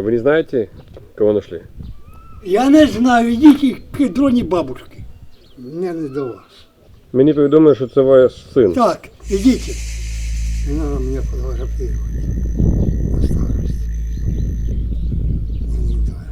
А вы не знаете, кого нашли? Я не знаю, ідіть к дроні бабушки. Мене не до вас. Мені повідомили, що це ваш син. Так, ідіть. Не надо мене фотографувати. На старості. Я не знаю.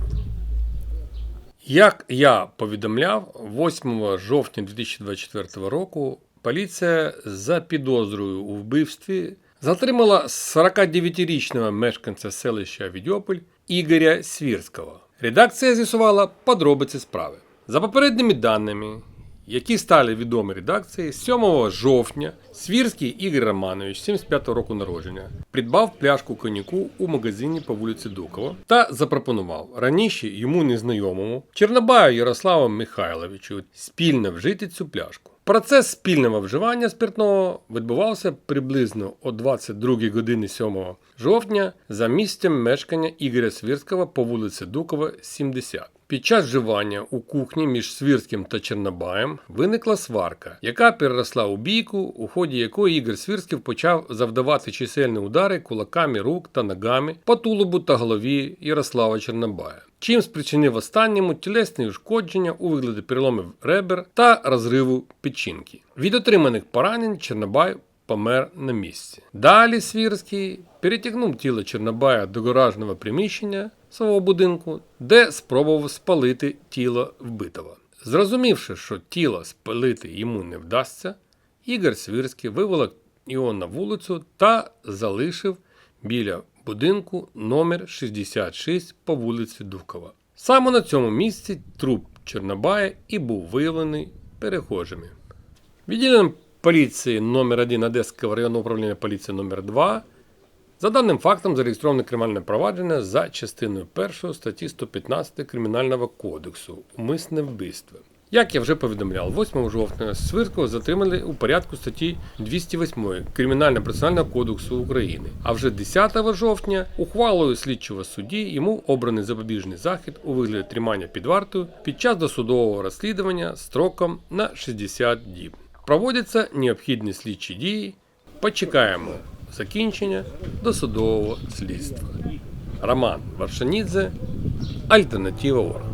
Як я повідомляв, 8 жовтня 2024 року поліція за підозрою у вбивстві затримала 49-річного мешканця селища Відьопіль Ігоря Свірського. Редакція з'ясувала подробиці справи. За попередніми даними, які стали відомі редакції, 7 жовтня Свірський Ігор Романович, 75 року народження, придбав пляшку коньяку у магазині по вулиці Дукова та запропонував раніше йому незнайомому Чернобаю Ярославу Михайловичу спільно вжити цю пляшку. Процес спільного вживання спиртного відбувався приблизно о 22 годині 7 жовтня за місцем мешкання Ігоря Свірського по вулиці Дукова, 70. Під час вживання у кухні між Свірським та Чернобаєм виникла сварка, яка переросла у бійку, у ході якої Ігор Свірський почав завдавати чисельні удари кулаками рук та ногами по тулубу та голові Ярослава Чернобая. Чим спричинив останньому тілесні ушкодження у вигляді переломів ребер та розриву печінки. Від отриманих поранень Чернобай помер на місці. Далі Свірський перетягнув тіло Чорнобая до гаражного приміщення свого будинку, де спробував спалити тіло вбитого. Зрозумівши, що тіло спалити йому не вдасться, Ігор Свірський вивело його на вулицю та залишив біля будинку номер 66 по вулиці Дукова. Саме на цьому місці труп Чорнобая і був виявлений перехожими. Відділенням поліції номер 1 Одеського районного управління поліції номер 2 за даним фактом зареєстроване кримінальне провадження за частиною 1 статті 115 Кримінального кодексу Умисне вбивство. Як я вже повідомляв, 8 жовтня Свирського затримали у порядку статті 208 Кримінально-процесуального кодексу України. А вже 10 жовтня ухвалою слідчого судді йому обраний запобіжний захід у вигляді тримання під вартою під час досудового розслідування строком на 60 діб. Проводяться необхідні слідчі дії. Почекаємо закінчення досудового слідства. Роман Варшанідзе, Альтернатива Орг.